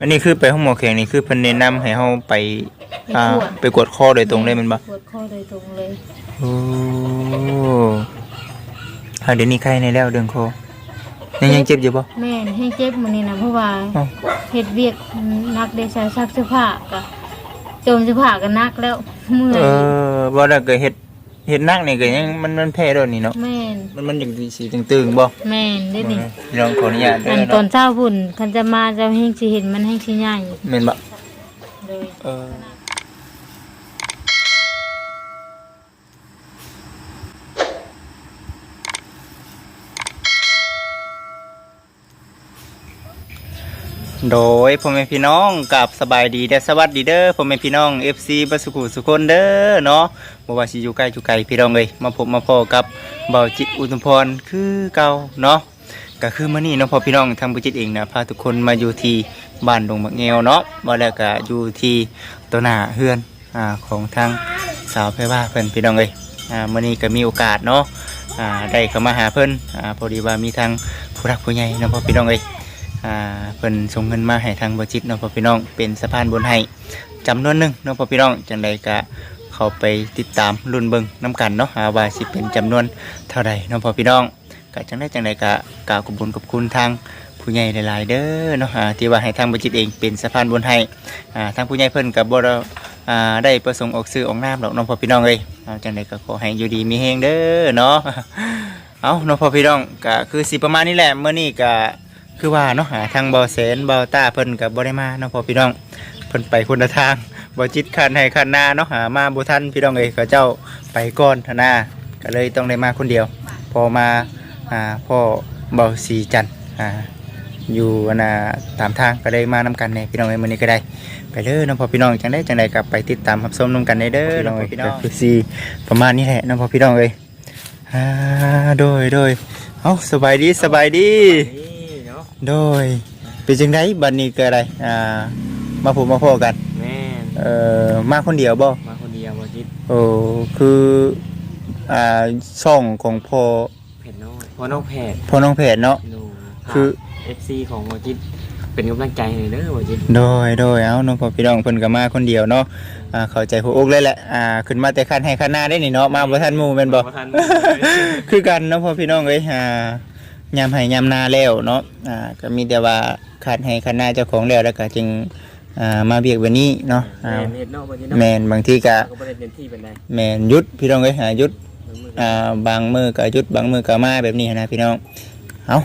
อันนี้คือไปห้องหมอแข็งนี่คือเพิ่นแนะนำให้เฮาไปไปอ่าตรวจไปกวดคอโดยตรงเลยแมันบ่ปวดคอโดยตรงเลยโอ้อ่าเดี๋ยวนี้ใครในแล้วเดืองคอยังยังเจ็บอยู่บ่ แม่นให้เจ็บมื้อนี้นะเพราะว่าอ้าว เฮ็ดเวียกนักได้ใช้ซักเสื้อผ้าก็โจมเสื้อผ้าก็นักแล้วเมื่อยเออบ่ได้ก็เฮ็ด เฮ็ดหนักนี่ก็ยังมันมันแพ้แล้วนี่เนาะแม่นมันมันอย่างสีตึงๆบ่แม่นได้นี่พี่น้องขออนุญาตเด้อัอนตอนเนาะเช้าพุ่นคันจะมาจะให้สิเห็นมันให้สิใหญ่แม่นบ่เลย เออ โดยพ่อแม่พี่น้องกับสบายดีเด้อสวัสดีเด้อพ่อแม่พี่น้อง FC บัสกุสุคนเด้อเนาะบ่ว่าสิอยู่ใกล้อยู่ไกลพี่น้องเอ้ยมาพบมาพอกับเบาจิตอุทุมพรคือเก่าเนาะก็คือมื้อนี้เนาะพ่อพี่น้องทางบุจิตเองนะพาทุกคนมาอยู่ที่บ้านดงบักแงวเนาะบ่แล้วก็อยู่ที่ตัวหน้าเฮือนอ่าของทางสาวไผว่าเพิ่นพี่น้องเอ้ยอ่ามื้อนี้ก็มีโอกาสเนาะอ่าได้เข้ามาหาเพิ่นอ่าพอดีว่ามีทางผู้รักผู้ใหญ่เนาะพ่อพี่น้องเอ้ย อ่าเพิ่นส่งเงินมาให้ทางบจิตเนาะพ่อพี่น้องเป็นสะพานบุญให้จำนวนหนึ่งเนาะพ่อพี่น้องจังใดก็เข้าไปติดตามรุ่นเบิงน้ำกันเนาะหาว่าสิเป็นจำนวนเท่าใดเนาะพ่อพี่น้องก็จังไดจังใดก็กล่าวขอบคุญขอบคุณทางผู้ใหญ่หลายๆเด้อเนาะอ่าที่ว่าให้ทางบจิตเองเป็นสะพานบุญให้อ่าทางผู้ใหญ่เพิ่นกับบ่ได้อ่าได้ประสงค์ออกซื้อออกน้ำดอกเน้องพ่อพี่น้องเอ้ยเอาจังใดก็ขอให้อยู่ดีมีแฮงเด้อเนาะเอาเน้องพ่อพี่น้องก็คือสิประมาณนี้แหละเมื่อนี้ก็ คือว่าเนาะหาทางเบาแสนเบาตาเพิ่นกับบ่ได้มาเนาะพอพี่น้องเพิ่นไปคนละทางบ่จิตคันให้คันหน้าเนาะหามาบ่ทันพี่น้องเอ้ยเขาเจ้าไปก่อนทนาก็เลยต้องได้มาคนเดียว พอมาอ่าพ่อเบาสีจันทร์อ่าอยู่อันน่ะตามทางก็ได้มานำกันในพี่น้องเอ้ยมื้อนี้ก็ได้ ไปเด้อเน้องพ่อพี่น้องจังได้จังได๋กลับไปติดตามรับชมนํกันได้เด้อน้องพี่น้องก็คือสิประมาณนี้แหละเน้องพ่อพี่น้องเอ้ยอ่าโดยโดยเอ้าสบายดีสบายดีนี่เนาะ โดยเป็นจังไดบัดนี้เกิดอะไรอ่ามาผมมาพอกันแม่นเอ่อมาคนเดียวบ่มาคนเดียวมาจิตโอ้คืออ่าช่องของพ่อเผ็ดน้อยเพราะน้องแผดพ่อน้องเพจเนาะหนูคือ เอฟซีของมาจิตเป็นกำลังใจให้เด้อมาจิตโดยโดยเอาน้องพ่อพี่น้องเพิ่นก็มาคนเดียวเนาะอ่าเข้าใจหัวอกเลยแหละอ่าขึ้นมาแต่คันให้คันหน้าได้นี่เนาะมาบ่ทันหมู่แม่นบ่ทันคือกันเนาะพ่อพี่น้องเอ้ยอ่า ยามให้ยามนาแล้วเนาะอ่าก็มีแต่ว่าคันให้คันหน้าเจ้าของแล้วแล้วก็จึงอ่ามาเบียกวันนี้เนาะแม่อ่านเฮ็ดเนาะมาจิตเนาะแม่นบางทีก็ก็บ่ได้เต็มที่เป็นไรแม่นหยุดพี่น้องเอ้ยหาหยุดมืออ่าบางมือก็หยุดบางมือก็มาแบบนี้นะพี่น้องเอา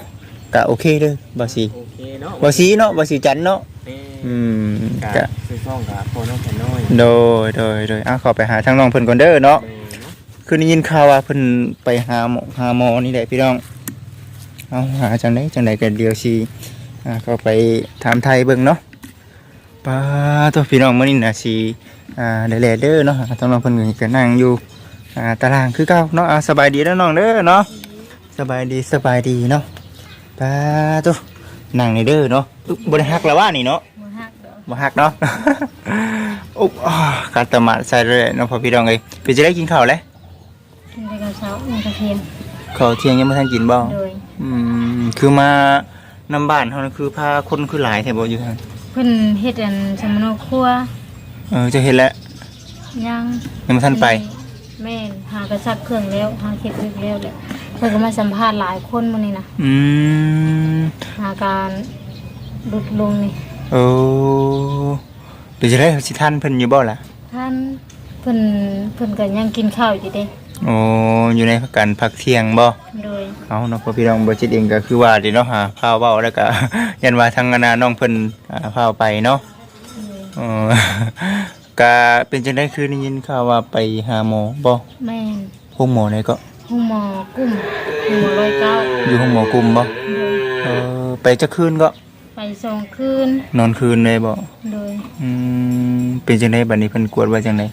ก็โอเคเด้อบ่สีโอเคเนาะบ่สีเนาะบ่สีจันทร์เนาะแม่อืมกะก็ซื้อซ่องกับพอน้องแผ่นน้อยโดยโดยโดยเอาเข้าไปหาทางน้องเพิ่นก่อนเด้อเนาะ แม่เนาะคือได้ยินข่าวว่าเพิ่นไปหาหมอหาหมอนี่แหละพี่น้อง เอาหาจังไดจังไดก็เดียวสิอ่าก็ไปถามไทยเบิ่งเนาะป้าตัวพี่น้องมื้อนี้น่ะสิอ่าได้แลเด้อเนาะทางน้องเพิ่นก็นั่งอยู่อ่าตารางคือเก่าเนาะอ่าสบายดีเด้อน้องเด้อเนาะสบายดีสบายดีเนาะป้าตัวนั่งในเด้อเนาะอึ๊บบริหักแล้วว่านี่เนาะบ่ฮักดอกบ่หักเนาะอุ๊บอ่ากัดตะหมาดใส่เลยเนาะพอพี่น้องเอ้ยพี่จะได้กินข้าวแล้วกินแต่กับเช้ากินกระเทียมข้าวเที่ยงยังไม่ทันกินบ่โดย อืมคือมานำบ้านเฮานั่นคือพาคนคือหลายแท้บ่อยู่ทางเพิ่นเฮ็ดอันสมโนครัวเออจะเห็นแล้วยังยังไม่ทันไป แม่นหากระซักเครื่องแล้วหาเฮ็ดเรียบแล้วแหละเพิ่นก็มาสัมภาษณ์หลายคนมื้อนี้นะอืมหาการลดลงนี่โอ้เดี๋ยวจะได้สิทันเพิ่นอยู่บ่ล่ะท่านเพิ่นเพิ่นก็ยังกินข้าวอยู่เด้ โอ้อยู่ในการพักเที่ยงบ่โดยเอาเนาะพอพี่น้องบ่จิตเองก็คือว่าดิเนาะหาพาเว้าแล้วก็ยันว่าทางอนาน้องเพิ่นอ่าพาไปเนาะโดยเออก็เป็นจังได๋คือได้ยินข่าวว่าไปหาหมอบ่แม่นห้องหมอไหนก็ห้องหมอกุ้มห้องหมอร้อยเก้าอยู่ห้องหมอกลุ่มบ่โดยเออไปจักคืนก็ไปสองคืนนอนคืนเลยบ่โดยอืมเป็นจังได๋บัดนี้เพิ่นกวดว่าจังได๋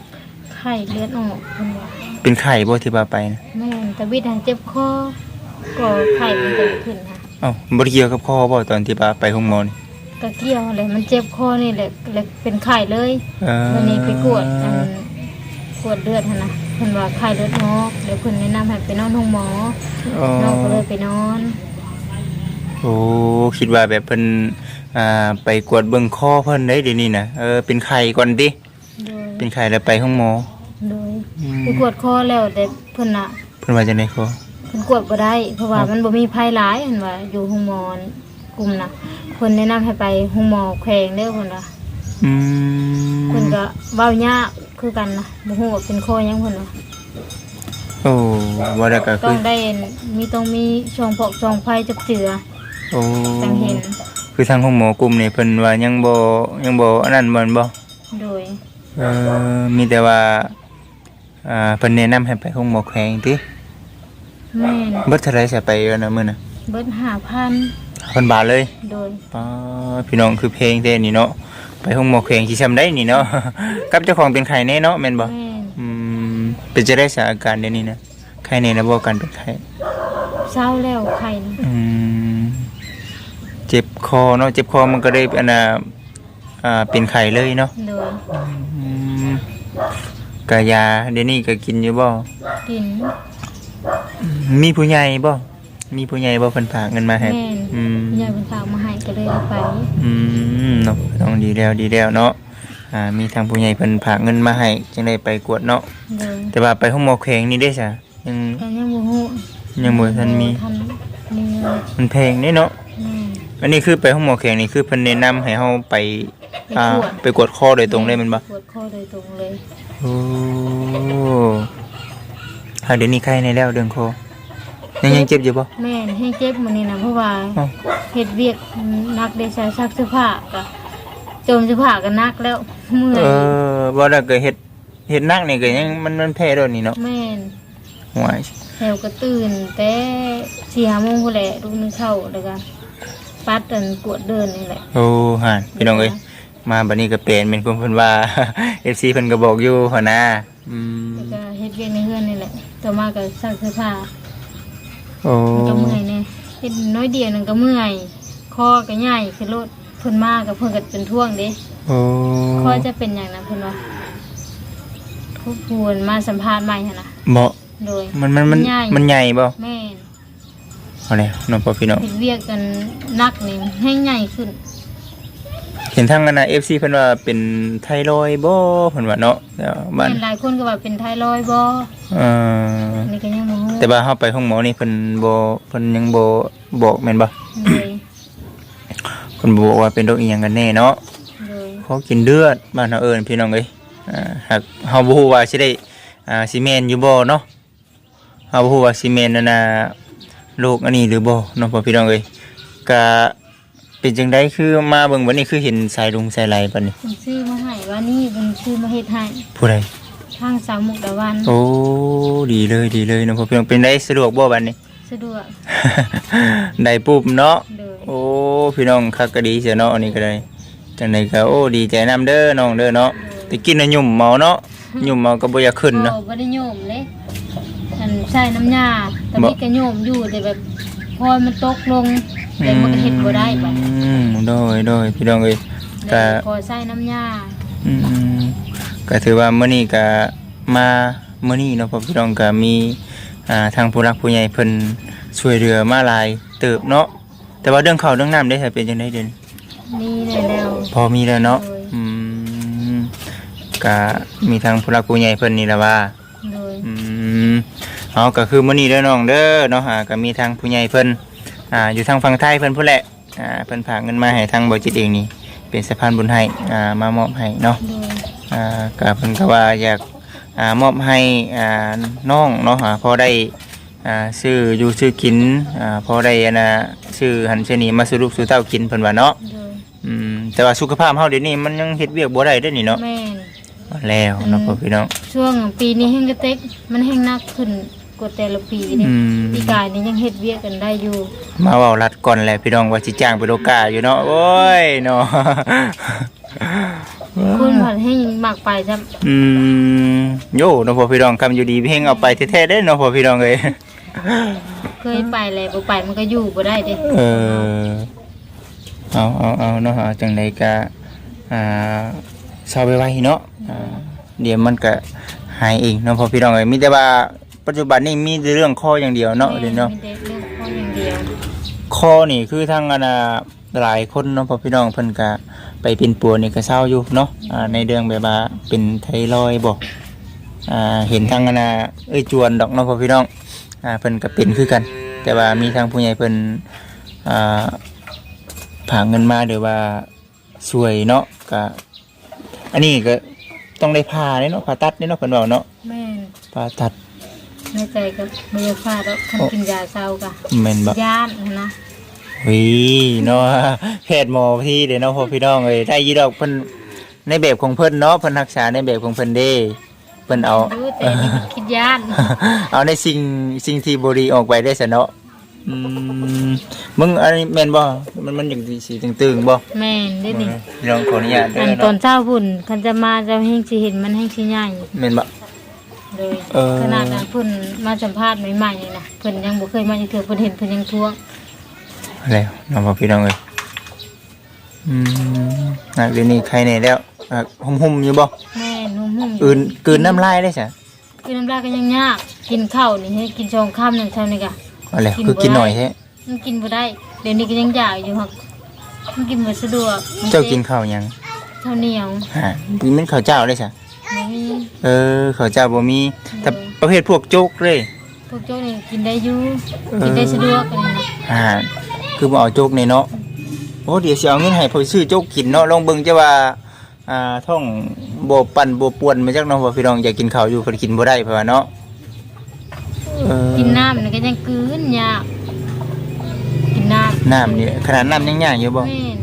ไข้เลือดออกเพิ่นว่า เป็นไข้บ่ที่ว่าไปนะแม่นแต่วิทย์หันเจ็บคอก็ไข้มันจะขึ้นค่ะเอ้าบ่ได้เกี่ยวกับคอบ่ตอนที่ว่าไปห้องหมอนี่ก็เกี่ยวเลยมันเจ็บคอนี่แหละเลยเป็นไข้เลยเออวันนี้ไปกวดอันกวดเลือดหั่นนะเพิ่นว่าไข้เลือดออกเดี๋ยวเพิ่นแนะนำให้ไปนอนห้องหมออ๋อน้องก็เลยไปนอนโอ้คิดว่าแบบเพิ่นอ่าไปกวดเบิ่งคอเพิ่นได้เดี๋ยวนี้นะเออเป็นไข้ก่อนดิโดยเป็นไข้แล้วไปห้องหมอ โดยอืมไปกวดคอแล้วแต่เพิ่นน่ะเพิ่นว่าจังได๋คอเพิ่นกวดบ่ได้ เพราะว่ามันบ่มีภัยหลายเห็นว่าอยู่ห้องหมอกลุ่มน่ะเพิ่นแนะนำให้ไปห้องหมอแขวงเด้อเพิ่นว่าอืมเพิ่นก็เว้ายากคือกันนะบ่ฮู้ว่าเป็นคอหยังเพิ่นว่าโอ้บ่ได้ก็ต้คือองได้มีต้องมีช่องพอกช่องไฟจับเจือโอ้จังเห็น คือทางห้องหมอกลุ่มนี่เพิ่นว่ายังบ่ยังบ่อันนั้นบ่แม่นบ่ โดย เออมีแต่ว่า อ่าเพิ่นแนะนำให้ไปห้องหมอแขวงติแม่นเบิดเท่าไหร่สิไปอันน่ะมื้อน่ะเบิด5,000เพิ่นบาทเลยโดยป้าพี่น้องคือเพลงเต้นี่เนาะไปห้องหมอแขวงสิซำได้นี่เนาะ กับเจ้าของเป็นไข้แน่เนาะแม่นบ่แม่นอืมเป็นจะได้สถานการณ์เดี๋ยวนี้นะไข้แน่นะบ่กันเป็นไข้เศร้าแล้วไข่นะอืมเจ็บคอเนาะเจ็บคอมันก็ได้อันน่ะอ่าเป็นไข้เลยเนาะโดยอืม กายาเดี๋ยวนี้ก็กินอยู่บ่กิน มีผู้ใหญ่บ่มีผู้ใหญ่บ่เพิ่นฝากเงินมาให้แม่น อืมยายเป็นฝากมาให้ก็เลยเอาไปอืมเนาะต้องดีแล้วดีแล้วเนาะอ่ามีทางผู้ใหญ่เพิ่นฝากเงินมาให้จึงได้ไปกวดเนาะโดยแต่ว่าไปห้องหมอแขวงนี่ได้ซะยังก็ยังบ่ฮู้ยังบ่ทันมีทันมีเงินมันแพงเด้เนาะแม่นอันนี้คือไปห้องหมอแขงนี่คือเพิ่นแนะนำให้เฮาไปไปอ่ากวดไปกวดคอโดยตรงเลยแมันบ่ปวดคอโดยตรงเลย โอ้หาเดี๋ยวนี้ใครในแล้วเรื่องคอยังยังเจ็บอยู่บ่แม่นให้เจ็บมื้อนี้นะเพราะว่าอ้าวเฮ็ดเวียกนักได้ใช้ซักเสื้อผ้าก็โจมเสื้อผ้าก็นักแล้วเมื่อเอยอบ่ได้ก็เฮ็ดเฮ็ดหนักนี่ก็ยังมันมันแพ้แล้วนี่เนาะแม่นห่วยแถวก็ตื่นแต่สี่ห้าโมงพุ่นแหละลูกนึงเข้าแล้วก็ปัดอันกวดเดินนี่แหละโอ้ห่านพี่น้องเอ้ย มาบัดนี้ก็เป็นเป็นคนเพิ่นว่า FC เพิ่นก็บอกอยู่หั่นนะอืมแล้วก็เฮ็ดเวียกในเฮือนนี่แหละ ต่อมาก็ซักเสื้อผ้าโอ้มันก็เมื่อยแน่เฮ็ดน้อยเดียวนึงก็เมื่อยคอก็ใหญ่คือรถเพิ่นมาก็เพิ่นก็เป็นท่วงเด้โอ้คอจะเป็นอย่างนั้นเพิ่นว่าผู้พูนมาสัมภาษณ์ใหม่หั่นน่ะเหมาะโดย มันมันมันใหญ่ มันใหญ่บ่แม่นเอาแล้วน้องพ่อพี่น้องเฮ็ดเวียกกันนักนี่ให้ใหญ่ขึ้น เห็นทางกันนะ FC เพิ่นว่าเป็นไทรอยด์บ่เพิ่นว่าเนาะแต่ว่าบ้านแม่นหลายคนก็ว่าเป็นไทรอยด์บ่เอ่อนี่ก็ยังบ่ฮู้แต่ว่าเฮาไปห้องหมอนี่เพิ่นบ่เพิ่นยังบ่บอกแม่นบ่โดยเพิ่นบ่บอกว่าเป็นโรคอีหยังกันแน่เนาะโดยขอกินเลือดบ้านเฮาเอิ้นพี่น้องเอ้ยอ่าหากเฮาบ่ฮู้ว่าสิได้อ่าสิแม่นอยู่บ่เนาะเฮาบ่ฮู้ว่าสิแม่นนั่นน่ะโรคอันนี้หรือบ่เนาะพ่อพี่น้องเอ้ยก็ เป็นจังไดคือมาเบิ่งบัดนี้คือเห็นสายลุงสายไหลบัดนี้เพิ่นซื้อมาให้ว่านี่เพิ่นซื้อมาเฮ็ดให้ผู้ใดทางสามมุกดาวันโอ้ดีเลยดีเลยเนาะพ่อพี่น้องเป็นได้สะดวกบ่บัดนี้ สะดวกได้ปุ๊บเนาะโดยโอ้พี่น้องคักก็ดีเสียเนาะอันนี้ก็ได้จังไดก็โอ้ดีใจนํเด้อน้องเด้อเนาะแต่กินน่ะยุ่มเมาเนาะยุ่มเมาก็บ่อยากขึ้นเนาะโอ้บ่ได้โยมเลยอันใส่น้ำยาแต่บ่มีก็โยมอยู่แต่แบบ พอมันตกลงแต่มันก็เฮ็ดบ่ได้บัดอืมโดยโดยพี่น้องเอ้ยก็พอใส่น้ำยาอืมก็ถือว่ามื้อนี้ก็มามื้อนี้เนาะพ่อพี่น้องก็มีอ่าทางผู้รักผู้ใหญ่เพิ่นช่วยเหลือมาหลายเติบเนาะแต่ว่าเรื่องข้าวเรื่องน้ำได้ถ้าเป็นจังไดเด่นนี่ได้แล้วพอมีแล้วเนาะโดยอืมก็มีทางผู้รักผู้ใหญ่เพิ่นนี่ล่ะว่าโดยอืม เอาก็คือมื้อนี้เด้อน้องเด้อเนาะอ่าก็มีทางผู้ใหญ่เพิ่นอ่าอยู่ทางฝั่งไทยเพิ่นพุ่นแหละอ่าเพิ่นฝากเงินมาให้ทางบ่จิตเองนี่เป็นสะพานบุญให้อ่ามามอบให้เนาะโดยอ่าก็เพิ่นก็ว่าอยากอ่ามอบให้อ่าน้องเนาะอ่าพอได้อ่าซื้ออยู่ซื้อกินอ่าพอได้อันน่ะซื้อหันซื้อนี่มาสู่ลูกสู่เต้ากินเพิ่นว่าเนาะโดยอืมแต่ว่าสุขภาพเฮาเดี๋ยวนี้มันยังเฮ็ดเวียกบ่ได้เด้อนี่เนาะแม่นว่าแล้วเนาะพ่อพี่น้องช่วงปีนี้แห้งกระเต็กมันแห้งหนักขึ้นก ว่าแต่ละปีนี่อืม ปีกายนี่ยังเฮ็ดเวียกกันได้อยู่มาเว้ารัดก่อนแหละพี่น้องว่าสิจ้างไปโลกาอยู่เนาะโอ้ยเนาะคุณผัดให้หมักไปจ้อืมโยเนาะพ่อพี่น้องคำอยู่ดีเพ่งเอาไปแท้ๆเด้เนาะพ่อพี่น้องเอ้ยเคยไปเลยบ่ไปมันก็อยู่บ่ได้เด้เออเอาเอาเอาเนาะเอาจังไดก็อ่าเศร้าไปไว้เนาะอ่าเดี๋ยวมันก็หายเองเนาะพ่อพี่น้องเอ้ยมีแต่ว่า ปัจจุบันนี้มีแต่เรื่องข้ออย่างเดียวเนาะเดี๋ยวเนาะ มีแต่เรื่องข้ออย่างเดียวข้อนี่คือทางอันน่ะหลายคนเนาะพ่อพี่น้องเพิ่นก็ไปเป็นปัวนี่ก็เศร้าอยู่เนาะอ่าในเรื่องแบบว่าเป็นไทรอยด์บ่อ่าเห็นทางอันน่ะเอ้ยจวนดอกเนาะพ่อพี่น้องอ่าเพิ่นก็เป็นคือกัน แต่ว่ามีทางผู้ใหญ่เพิ่นอ่าผากเงินมาหรือว่าช่วยเนาะก็อันนี้ก็ต้องได้ผ่าเด้เนาะผ่าตัดเด้เนาะเพิ่นเว้าเนาะแม่นผ่าตัด ในใจก็บ่อยากพลาดแล้วคันกินยาเศร้าก็แม่นบ่ย่านนะวิเนาะแพทย์หมอพี่เด้เนาะพ่อพี่น้องเอ้ยได้ยีดอกเพิ่นในแบบของเพิ่นเนาะเพิ่นรักษาในแบบของเพิ่นเด้เพิ่นเอารู้แต่นี่คิดย่านเอาในสิ่งสิ่งที่บ่ดีออกไปได้ซะเนาะอืมมึงอันนี้แม่นบ่มันมันอย่างสีตึงๆบ่แม่นเด้นี่พี่น้องขออนุญาตเด้อัอนตอเนาะนเช้าพุ่นคันจะมาเจะแห่งสิเห็นมันแห่งสิใหญ่แม่นบ่ เลยเออ ขนาดนั้นเพิ่นมาสัมภาษณ์ใหม่ๆนี่นะเพิ่นยังบ่เคยมาจักเทื่อเพิ่นเห็นเพิ่นยังท้วงแล้วน้องพ่อพี่น้องเอ้ยอืมนักเรียนนี่ใครแน่แล้วอะหุ่มๆอยู่บ่แม่นุ่มๆอื่นกลืนน้ำลายได้ซะกินน้ำลายก็ยังยากกินข้าวนี่ให้กินชองค่ำหนึงเท่านี้ก็ เอาแล้วคือกินหน่อยแท้มันกินบ่ได้ เดี๋ยวนี้ก็ยังอยากอยู่ครับมันกินบ่สะดวกมัเจ้ากินข้าวยังข้าวเหนียวฮะมันข้าวเจ้าได้ซะบ่มี เออข้าวเจ้าบ่มีแต่ประเภทพวกโจ๊กเลยพวกโจ้นี่กินได้อยู่เออกินได้สะดวกอันนี้นะอ่าคือบ่เอาโจ๊กในเนาะโอ้เดี๋ยวสิเอาเงินให้พ่อซื้อโจ๊กกินเนาะลองเบิ่งจะว่าอ่าท้องบ่ปั่นบ่ป่วนมาจักเนาะว่าพี่น้องอยากกินข้าวอยู่เพิ่นกินบ่ได้เพราะว่าเนาะเออกินน้ำนี่ก็ยังกลืนยากกินน้ำน้ำนี่ขนาดน้ำยังยากอยู่บ่แม่น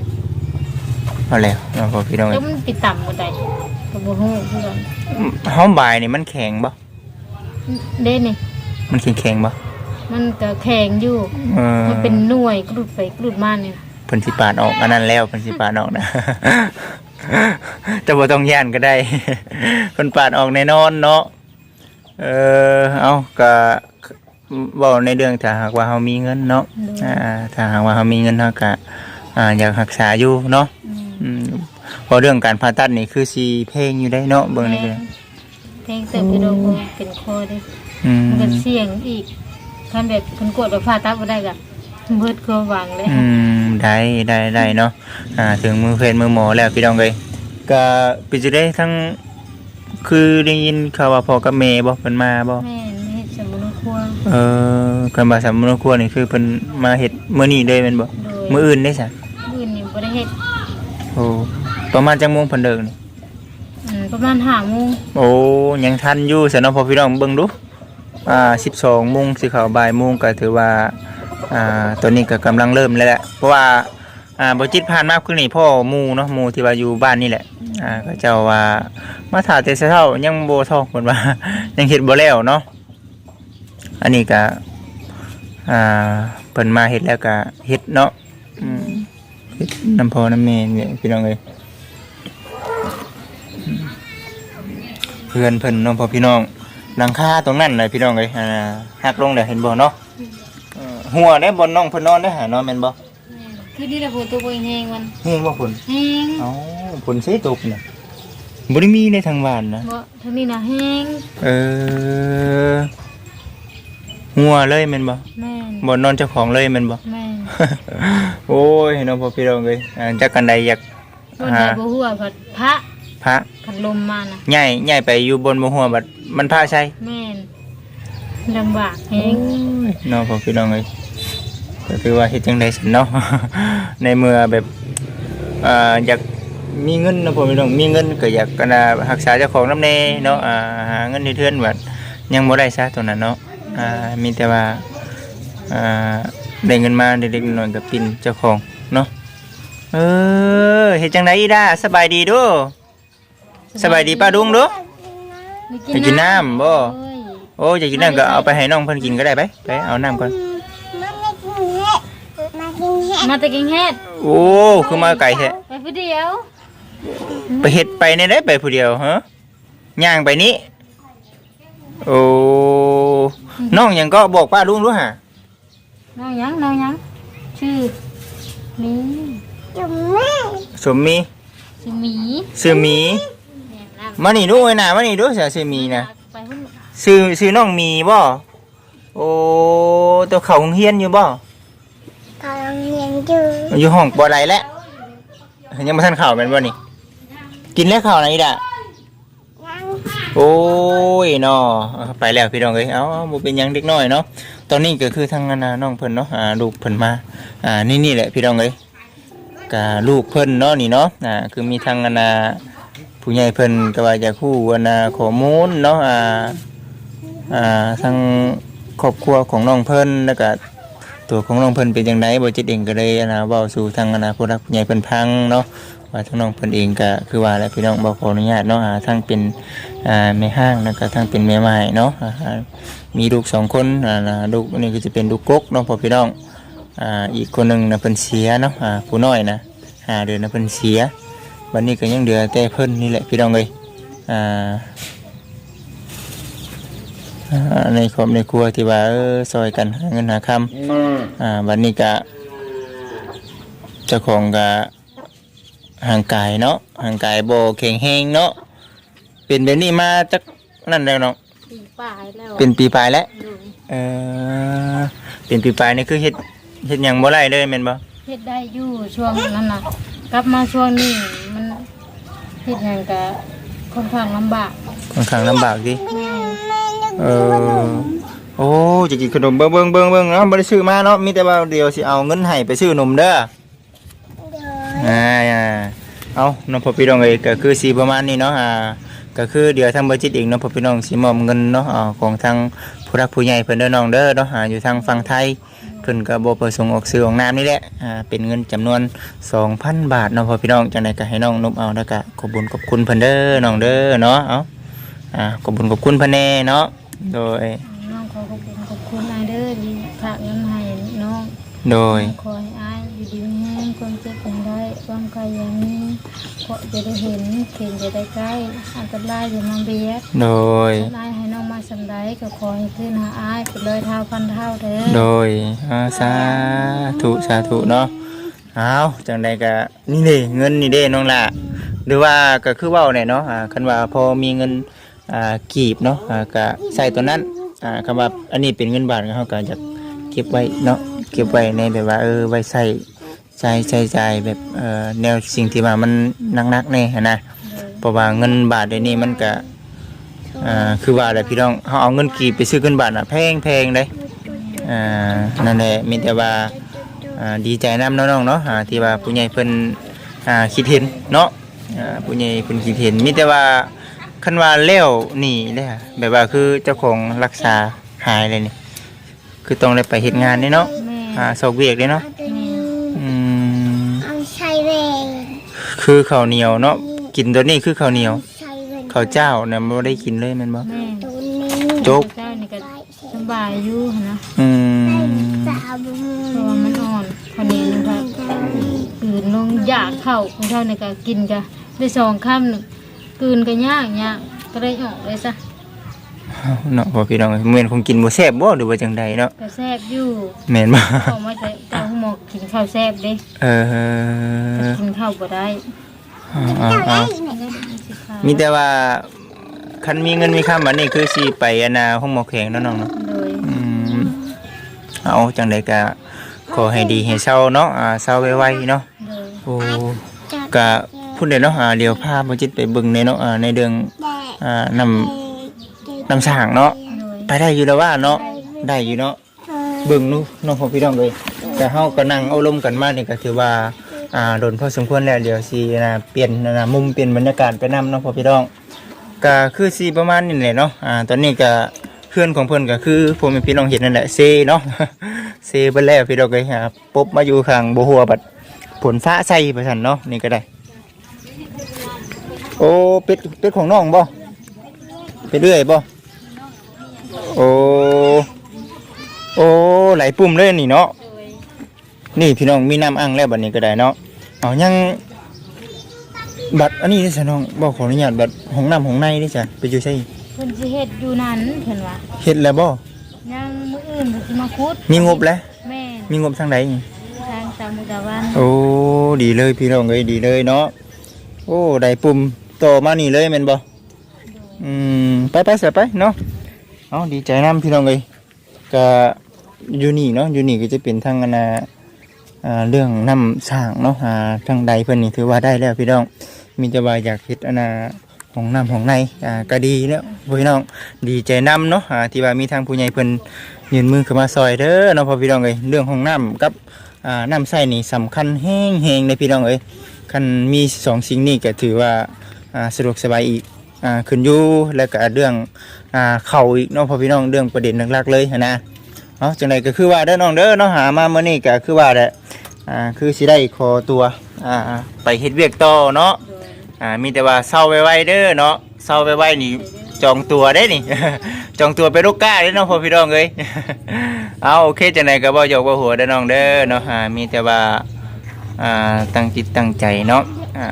เอาแล้วเนาะพ่อพี่น้องแล้วมันติดต่ำบ่ได้ ก็บ่ฮู้คือกันหอมบายนี่มันแข็งบ่เด้นี่ มันแข็งๆบ่มันก็แข็งอยู่ เออมันเป็นหน่วยกรุดไปกรุดมาเนี่ยเพิ่นสิปาดออกอันนั้นแล้วเพิ่นสิปาดออกนะ แต่บ่ต้องย่านก็ได้ เพิ่นปาดออกแน่นอนเนาะเออเอาก็เว้าในเรื่องถ้าหากว่าเฮามีเงินเนาะอ่าถ้าหากว่าเฮามีเงินเฮาก็อ่าอยากรักษาอยู่เนาะ อืม อืมเพอเรื่องการผ่าตัดนี่คือสิเพลงอยู่ได้เนาะเบิ่งนี่ก็เพลงเติบไปโดนเป็นคอเด้อืมมันก็เสี่ยงอีกท่านแบบเพิ่นกดแบบผ่าตัดบ่ได้ก็เบิดความหวังเลยอืมได้ได้ได้เนาะอ่าถึงมือเพนมือหมอแล้วพี่น้องเอ้ยก็เป็นสิได้ทั้งคือได้ยินข่าวว่าพ่อกับแม่บ่เพิ่นมาบ่แม่นเฮ็ดสมุนครัวเออการมาสำนักครัวนี่คือเพิ่นมาเฮ็ดมื้อนี้เลยแม่นบ่โดยมื้ออื่นได้ซะอื่นนี่บ่ได้เฮ็ดโอ้ ประมาณจังโมงเพิ่นเดิกนี่อืมประมาณ5โมงโอ้ยังทันอยู่ซะเนาะพ่อพี่น้องเบิ่งดูอ่า12โมงสิเข้าบ่ายโมงก็ถือว่าอ่าตอนนี้ก็กำลังเริ่มแล้วแหละเพราะว่าอ่าบ่จิตผ่านมาคือนี่พ่อหมู่เนาะหมู่ที่ว่าอยู่บ้านนี่แหละอ่าก็เจ้าว่ามาถ่าแต่เช้ายังบ่ท้องเพิ่นว่า ยังเฮ็ดบ่แล้วเนาะอันนี้ก็อ่าเพิ่นมาเฮ็ดแล้วก็เฮ็ดเนาะอืมเฮ็ดน้ำพอน้ำแม่นี่พี่น้องเอ้ย เพื่อนเพิ่นเน้องพ่อพี่น้องหลังคาตรงนั้นเลยพี่น้องเลยอ่าหักลงเลยเห็นบ่เนาะเอ่อหัวได้บนน้องเพิ่นนอนได้หานอนแม่นบ่คือนี่ละฝนตกบ่แห้งมันเฮียงบ่ฝนแห้งเอ้าฝนสิตกน่ะบ่ได้มีในทางบ้านนะบ่ทางนี้น่ะแห้งเออหัวเลยแม่นบ่แม่นบ่นอนเจ้าของเลยแม่นบ่แม่นโอ้ยน้องพ่อพี่น้องเอ้ยอ่าจักกันใดอยากบนไหนบ่ฮู้ว่าพัดพระ พระพัดลมมานะใหญ่ใหญ่ไปอยู่บนบ่หัวบัดมันพาใช่แม่นลำบากแห้งน้องพ่อพี่น้องเอ้ยก็คือว่าเฮ็ดจังได๋ซั่นเนาะ ในเมื่อแบบอ่าอยากมีเงินเนาะพ่อพี่น้องมีเงินก็อยากกันน่ะรักษาเจ้าของนำแน่เนาะอ่าหาเงินในเทือนบัดยังบ่ได้ซะตรงนั้นเนาะอ่ามีแต่ว่าอ่าได้เงินมาเล็กๆน้อยๆก็ปินเจ้าของเนาะเออเฮ็ดจังไดอีด้าสบายดีเด้อ สบายดีป้าดุงเด้อ ไปกินน้ำบ่เอ้ยโอ้อยากกินน้ำก็เอาไปให้น้องเพิ่นกินก็ได้ไปไปเอาน้ำก่อนมาแต่กินเฮ็ดโอ้คือมาไกลแท้ไปผู้เดียวไปเฮ็ดไปในได้ไปผู้เดียวฮะย่างไปนี้โอ้น้องหยังก็บอกป้าลุงรู้ฮะน้องหยังน้องหยังชื่อนี่สมมี ชื่อหมีชื่อหมีแม่น้ำมานี่ดูไว้น่ะมานี่ดูซะชื่อหมีนะไปพุ่นชื่อชื่อน้องหมีบ่โอ้ตัวเขาโรงเฮียนอยู่บ่กำลังเรียนอยู่อยู่ห้องบ่ไรแล้วยังบ่ทันข้าวแม่นบ่นี่ กินแล้วข้าวไหนอีกอะยังโอ้ยเนาะเอาไปแล้วพี่น้องเอ้ยเอ้าเอาบ่เป็นหยังเด็กน้อยเนาะตอนนี้ก็คือทางนาน้องเพิ่นเนาะอ่าลูกเพิ่นมาอ่านี่นี่แหละพี่น้องเอ้ยกะลูกเพิ่นเนาะนี่เนาะอ่าคือมีทางนา ผู้ใหญ่เพิ่นก็ว่าอยากฮู้ว่านาข้อมูลเนาะอ่าอ่าทางครอบครัวของน้องเพิ่นแล้วก็ตัวของน้องเพิ่นเป็นจังไดบ่จิตเองก็เลยนะเว้าสู่ทางอนาผู้รักผู้ใหญ่เพิ่นพังเนาะว่าทางน้องเพิ่นเองก็คือว่าแล้วพี่น้องบ่ขออนุญาตเนาะอ่าทั้งเป็นอ่าแม่ห้างแล้วก็ทั้งเป็นแม่ไม้เนาะอ่ามีลูกสองคนอ่านะลูกนี่ก็จะเป็นลูกกกเนาะพ่อพี่น้องอ่าอีกคนหนึงน่ะเพิ่นเสียเนาะอ่าผู้น้อยนะหาเดือนน่ะเพิ่นเสีย วันนี้ก็ยังเหลือแต่เพิ่นนี่แหละพี่น้องเอ้ยอ่าอ่าในครอบในครัวที่ว่าเออซอยกันหาเงินหาคำอ่าวันนี้ก็เจ้าของก็ห่างกายเนาะห่างกายโบแข็งแห้งเนาะเป็นแบบนี้มาจักนั่นแล้วเนาะปีป่ายแล้วเป็นปีปลายแล้วดูเออเป็นปีปลายนี่คือเฮ็ดเฮ็ดหยังบ่ได้เลยแม่นบ่เฮ็ดได้อยู่ช่วงนั้นน่ะกลับมาช่วงนี้มันเฮ็ดหยังก็ค่อนข้างลำบากค่อนข้างลำบากดิแม่เออโอ้จะกินขนมเบิ่งเบิ่งเบิ่งเบิ่งเนาะบ่ได้ซื้อมาเนาะมีแต่ว่าเดี๋ยวสิเอาเงินให้ไปซื้อนมเด้อเดินอ่าอ่าเอาน้องพ่อพี่น้องเอ้ยก็คือสีประมาณนี้เนาะอ่าก็คือเดี๋ยวทางบัจิตเองเนาะพ่อพี่น้องสิมอบเงินเนาะอ่าของทางผู้รักผู้ใหญ่เพิ่นเด้อน้องเด้อเนาะอ่าอยู่ทางฝั่งไทย เพิ่นก็บ่ประสงค์ออกซื้อออกน้ำนี่แหละอ่าเป็นเงินจำนวน 2,000 บาทเนาะพ่อพี่น้องจังไดก็ให้น้องนบเอาแล้วก็ขอบคุญขอบคุณเพิ่นเด้อน้องเด้อเนาะเอาอ่าขอบคุญขอบคุณเพิ่นแน่เนาะโดย น้องขอขอบคุณขอบคุณอายเด้อที่ฝากเงินให้น้องโดย ขอให้อายอยู่ดีมีแห้งความเจ็บเป็นได้ความกายอย่างนี้เพราะจะได้เห็นเข็นจะได้ใกล้อันตรายอยู่มาเบียดโดย อายให้น้องมา สำได้ก็ขอให้ขึ้นหาอายไปเลยเท่าพันเท่าเด้อโดยอ่าสาธุสาธุเนาะเอาจังใดก็นี่เด้เงินนี่เด้น้องละหรือว่าก็คือเว้าเนี่ยเนาะอ่าคันว่าพอมีเงินอ่ากีบเนาะอ่าก็ใส่ตัวนั้นอ่าคำว่าอันนี้เป็นเงินบาทก็เฮาก็จะเก็บไว้เนาะเก็บไว้ในแบบว่าเออไว้ใส่ใช้ใช้จ่ายแบบเอ่อแนวสิ่งที่ว่ามันหนักๆแน่หั้นนะเพราะว่าเงินบาทเดี๋ยวนี้มันก็ อ่าคือว่าแหละพี่น้องเฮาเอาเงินกีบไปซื้อเงินบาทน่ะแพงๆเลยอ่านั่นแหละมีแต่ว่าอ่าดีใจนำน้องๆเนาะอ่าที่ว่าผู้ใหญ่เพิ่นอ่าคิดเห็นเนาะอ่าผู้ใหญ่เพิ่นคิดเห็นมีแต่ว่าคันว่าแล้วนี่เลยอะแบบว่าคือเจ้าของรักษาหายเลยนี่คือต้องได้ไปเฮ็ดงานนี่เนาะแม่อ่าสอกเวียกเลยเนาะเอาตัวนี้อืมเอาใช้เวงคือข้าวเหนียวเนาะกินตัวนี้คือข้าวเหนียวใช้เวง ข้าวเจ้าเนี่ยบ่ได้กินเลยแม่นบ่แม่ตัวนี้โจ๊กเจ้านี่ก็สบายอยู่นะอืมจะเอาบุเพราะว่ามันอ่อนคนนี้นะคะกืนลงอยากเข้าของเจ้านี่ก็กินก็ได้สองคำหนึ่งกืนก็ยากยากก็ได้ออกเลยซะเอาเนาะบ่พี่น้องเม่นคงกินบ่แซ่บบ่หรือว่าจังใดเนาะก็แซ่บอยู่แม่นบ่พอมาจะเอาหมกกินข้าวแซ่บเด้เออ กินข้าวบ่ได้ เอาเอาเอาสิค่ะมีแต่ว่าคันมีเงินมีค่ามันนี่คือสิไปอนนาห้องหมอแข็งเนาะน้องเนาะโดยอืมเอาจังไดก็ขอให้ดีให้เศร้าเนาะอ่าเศร้าไวๆเนาะโดยโอ้ก็พูดได้เนาะอ่าเดี๋ยวพาบ่จิตไปเบิ่งในเนาะอ่าในเรื่องแดดอ่านำนำสร้างเนาะโดยไปได้อยู่แล้วว่าเนาะได้อยู่เนาะเบิ่งนู่น้องพ่อพี่น้องเลยแต่เฮาก็นั่งเอาลมกันมานี่ก็ถือว่า อ่าโดนพอสมควรแล้วเดี๋ยวสินะเปลี่ยนนะมุมเปลี่ยนบรรยากาศไปนํเนาะพ่อพี่น้องก็คือสีประมาณนี้แหละเนาะอ่าตอนนี้ก็เพื่อนของเพื่อนก็คือผมเป็นพี่น้องเห็นนั่นแหละเซเนาะเซไปแล้วพี่น้องเลยฮะปบมาอยู่ข้างโบหัวบัดผลฟ้าใส่ไปสันเนาะนี่ก็ได้ โอ้เป็ดเป็ดของน้องบ่เป็ดเรื่อยบ่โอ้โอ้ไหลปุ่มเลยนี่เนาะ นี่พี่น้องมีน้ำอ่างแล้วบัดนี้ก็ได้เนาะเอายังบัตรอันนี้ได้สน้องบอกขออนุญาตบัตรห้องน้ำห้องในได้จ้ะไปอยู่ใช่เพิ่นสิเฮ็ดอยู่นั้นเพิ่นว่าเฮ็ดแล้วบ่ยังมื้ออื่นเพิ่นสิมาคุดมีงบแล้วแม่มีงบทางใดทางตามมุตะวันโอ้ดีเลยพี่น้องเอ้ยดีเลยเนาะโอ้ได้ปุ่มต่อมานี่เลยแม่นบ่อืมไปไปเสียไปเนาะเอาดีใจนํพี่น้องเอ้ยก็อยู่นี่เนาะอยู่นี่ก็จะเป็นทางอนาอ่า เรื่องน้ำสร้างเนาะอ่าทางใดเพิ่นนี่ถือว่าได้แล้วพี่น้อง มีแต่ว่าอยากเฮ็ดอนน่ะของน้ำของในอ่าก็ดีแล้วพี่น้องดีใจนํเนาะอ่าที่ว่ามีทางผู้ใหญ่เพิ่นยื่นมือเข้ามาซอยเด้อเนาะพ่อพี่น้องเอ้ยเรื่องของน้ำกับอ่าน้ำใส่นี่สำคัญแฮงๆเลยพี่น้องเอ้ยคันมีสองสิ่งนี้ก็ถือว่าอ่าสะดวกสบายอีกอ่าขึ้นอยู่แล้วก็เรื่องอ่าเข้าอีกเนาะพ่อพี่น้องเรื่องประเด็นหลักๆเลยนะเนาะจังไดก็คือว่าเด้อน้องเด้อเนาะหามาเมื้อนี้ก็คือว่าแหละ อ่าคือสิได้ขอตัวอ่าไปเฮ็ดเวียกต่อเนาะอ่ามีแต่ว่าเศร้าไว้เด้อเนาะเศร้าไว้นี่จองตัวได้นี่ จองตัวไปลูกก้าได้เนาะพ่อพี่น้องเอ้ยเอาโอเคจังไดก็บ่ยกบ่หัวเด้อน้องเด้อเนาะอ่ามีแต่ว่าอ่าตั้งจิตตั้งใจเนาะอ่า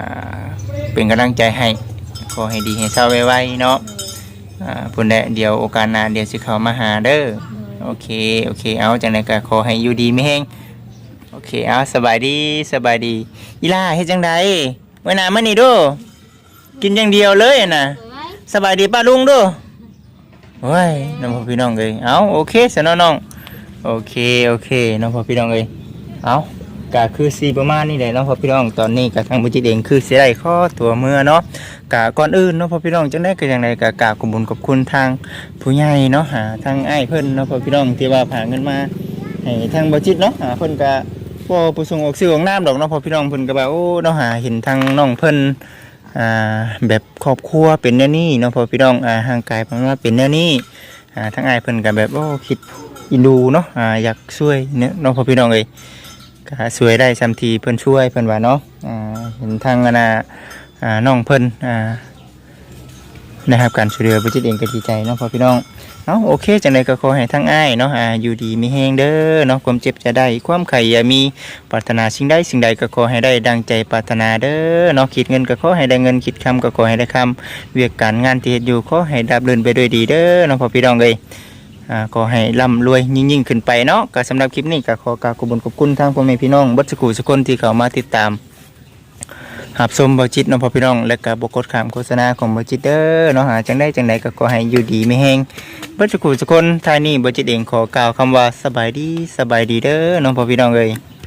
เป็นกำลังใจให้ขอให้ดีให้เศร้าไว้เนาะอ่าพุ่นแหละเดี๋ยวโอกาสหน้าเดี๋ยวสิเข้ามาหาเด้อโอเค โอเค เอาจังไดก็ขอให้อยู่ดีไม่แห้ง เคเอาสบายดีสบายดีอีล่าเฮ็ดจังไดเมื่อหนามานี่เดูกินอย่างเดียวเลยอะน่ะสบายดีป้าลุงเดูโอ้ยน้องพ่อพี่น้องเอ้ยเอาโอเคสนอน้องโอเคโอเคน้องพ่อพี่น้องเอ้ยเอาก็คือสีประมาณนี้แหละน้องพ่อพี่น้องตอนนี้ก็ทางบุจิตเองคือเสียได้ข้อตัวเมื่อเนาะกะก่อนอื่นเนาะพ่อพี่น้องจังได้ก็อย่างไรกะกราบขอบคุญขอบคุณทางผู้ใหญ่เนาะหาทางไอ้ายเพิ่นเนาะพ่อพี่น้องที่ว่าผ่าเงินมาให้ทางบุจิตเนาะหาเพิ่นก็ บ่ประสงค์ออกซื้อของน้ำดอกเนาะพอพี่น้องเพิ่นก็ว่าโอ้เนาะหาเห็นทางน้องเพิ่นอ่าแบบครอบครัวเป็นแนวนี้เนาะพอพี่น้องอ่าห่างกายเพิ่นว่าเป็นแนวนี้อ่าทางไอ้ายเพิ่นก็แบบโอ้คิดอินดูเนาะอ่าอยากช่วยเนาะเนาะพอพี่น้องเอ้ยก็ช่วยได้ซัมทีเพิ่นช่วยเพิ่นว่าเนาะอ่าเห็นทางอนาอ่าน้องเพิ่นอ่านะครับการช่วยเหลือบ่จิตเองก็ดีใจเนาะพอพี่น้อง เนาะโอเคจังไดก็ขอให้ทั้งอ้ายเนาะอ่าอยู่ดีมีแฮงเด้อเนาะความเจ็บจะได้ความไข่อย่ามีปรารถนาสิ่งใดสิ่งใดก็ขอให้ได้ดังใจปรารถนาเด้อเนาะคิดเงินก็ขอให้ได้เงินคิดคำก็ขอให้ได้คำเวียกการงานที่เฮ็ดอยู่ขอให้ดับเดินไปด้วยดีเด้อเนาะพ่อพี่น้องเอ้ยอ่าก็ให้ร่ำรวยยิ่งๆขึ้นไปเนาะก็สำหรับคลิปนี้ก็ขอกราบขอบคุญขอบคุณทางพ่อแม่พี่น้องบัดสกูสุคนที่เข้ามาติดตาม หับสมบอจิตเนาะพ่อพี่น้อง และกับบกดขามโฆษณาของบอจิตเด้อเนาะหาจังได้จังไดก็ขอให้อยู่ดีไม่แห้งเบัดสกูสุคนท้ายนี้บอจิตเองขอกล่าวคำว่าสบายดีสบายดีเด้อเน้องพ่อพี่น้องเอ้ย